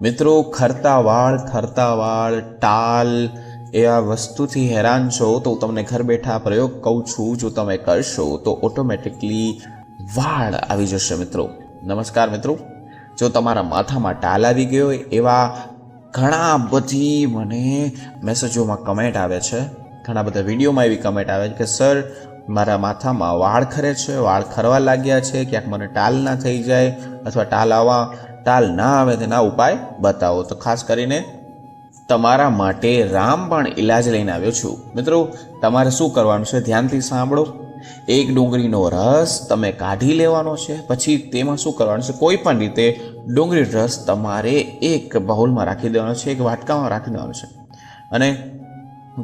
મિત્રો ખરતા વાળ ખરતા વાળ ટાલ એવા વસ્તુથી હેરાન છો તો હું તમને ઘર બેઠા પ્રયોગ કહું છું. જો તમે કરશો તો ઓટોમેટિકલી વાળ આવી જશે મિત્રો. નમસ્કાર મિત્રો. જો તમારા માથામાં ટાલ આવી ગયો હોય એવા ઘણા બધી મને મેસેજોમાં કમેન્ટ આવે છે. ઘણા બધા વિડીયોમાં એવી કમેન્ટ આવે છે કે, સર, મારા માથામાં વાળ ખરે છે, વાળ ખરવા લાગ્યા છે, ક્યાંક મને ટાલ ના થઈ જાય અથવા ટાલ આવવા ટાલ ના આવે તેના ઉપાય બતાવો. તો ખાસ કરીને તમારા માટે રામ પણ ઇલાજ લઈને આવ્યો છું. મિત્રો, તમારે શું કરવાનું છે? ધ્યાનથી સાંભળો. એક ડુંગળીનો રસ તમે કાઢી લેવાનો છે. પછી તેમાં શું કરવાનું છે? કોઈ પણ રીતે ડુંગળી રસ તમારે એક બાઉલમાં રાખી દેવાનો છે, એક વાટકામાં રાખી દેવાનો છે. અને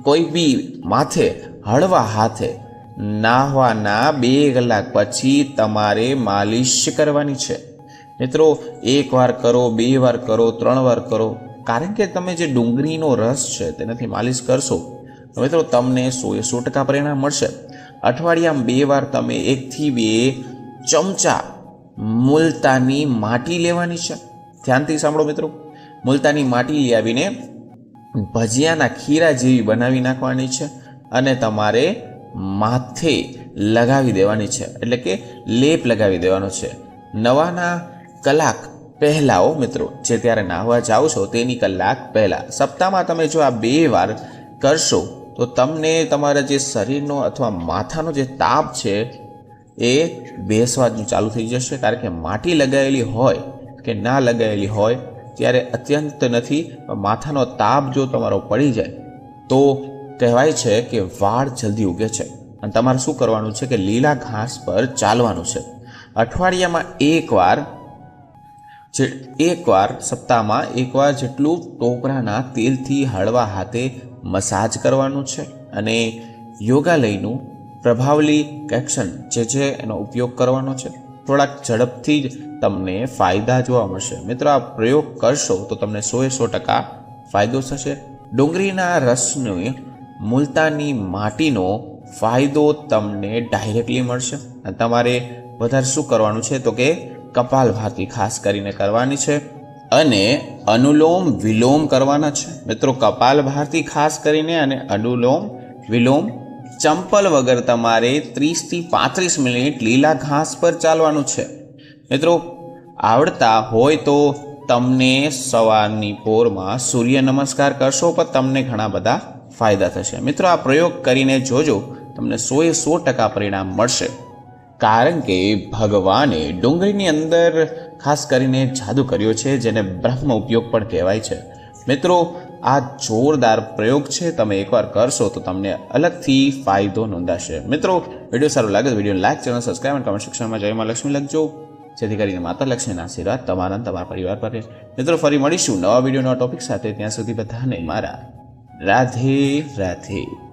કોઈ બી માથે, હળવા હાથે નાહવાના બે કલાક પછી તમારે માલિશ કરવાની છે. મિત્રો, એક વાર કરો, બે વાર કરો, ત્રણ વાર કરો. કારણ કે તમે જે ડુંગળીનો રસ છે તેનાથી માલિશ કરશો. મિત્રો, તમને સો એ સો ટકા પરિણામ મળશે. અઠવાડિયામાં બે વાર તમે એકથી બે ચમચા મુલતાની માટી લેવાની છે. ધ્યાનથી સાંભળો મિત્રો. મુલતાની માટી લઈ આવીને ભજીયાના ખીરા જેવી બનાવી નાખવાની છે અને તમારે માથે લગાવી દેવાની છે. એટલે કે લેપ લગાવી દેવાનો છે. નવાના કલાક પહેલાંઓ મિત્રો, જે ત્યારે નાહવા જાઓ છો તેની કલાક પહેલાં. સપ્તાહમાં તમે જો આ બે વાર કરશો, તો તમને તમારા જે શરીરનો અથવા માથાનો જે તાપ છે, એ બેસવાનું ચાલુ થઈ જશે. કારણ કે માટી લગાવેલી હોય કે ના લગાવેલી હોય, ત્યારે અત્યંત નથી માથાનો તાપ જો તમારો પડી જાય, તો કહેવાય છે કે વાળ જલ્દી ઉગે છે. અને તમારે શું કરવાનું છે કે લીલા ઘાસ પર ચાલવાનું છે. અઠવાડિયામાં એકવાર જે એકવાર સપ્તાહમાં એકવાર જેટલું ટોપરાના તેલથી હળવા હાથે મસાજ કરવાનું છે અને યોગાલયનું પ્રભાવલી કેક્શન જે છે એનો ઉપયોગ કરવાનો છે. થોડાક ઝડપથી જ તમને ફાયદા જોવા મળશે. મિત્રો, આ પ્રયોગ કરશો તો તમને સોએ સો ટકા ફાયદો થશે. ડુંગળીના રસને મુલતાની માટીનો ફાયદો તમને ડાયરેક્ટલી મળશે. તમારે વધારે શું કરવાનું છે તો કે કપાલભાતી ખાસ કરીને કરવાની છે અને અનુલોમ વિલોમ કરવાના છે. મિત્રો કપાલભાતી ખાસ કરીને અને અનુલોમ વિલોમ ચંપલ વગર તમારે ત્રીસથી પાંત્રીસ મિનિટ લીલા ઘાસ પર ચાલવાનું છે. મિત્રો, આવડતા હોય તો તમને સવારની પોરમાં સૂર્ય નમસ્કાર કરશો પણ તમને ઘણા બધા ફાયદા થશે. મિત્રો, આ પ્રયોગ કરીને જોજો, તમને સોએ સો ટકા પરિણામ મળશે. કારણ કે ભગવાને ડુંગળીની અંદર ખાસ કરીને જાદુ કર્યો છે, જેને બ્રહ્મ ઉપયોગ પણ કહેવાય છે. મિત્રો, આ જોરદાર પ્રયોગ છે, તમે એકવાર કરશો તો તમને અલગથી ફાયદો નોંધાશે. મિત્રો, વીડિયો સારો લાગે તો વીડિયો લાઈક, ચેનલ સબસ્ક્રાઈબ અને કમેન્ટ સેક્શનમાં જય માં લક્ષ્મી લખજો. જેથી કરીને માતા લક્ષ્મીના આશીર્વાદ તમારા તમારા પરિવાર પર મિત્રો, ફરી મળીશું નવા વિડીયોના ટોપિક સાથે. ત્યાં સુધી બધાને મારા રાધે રાધે.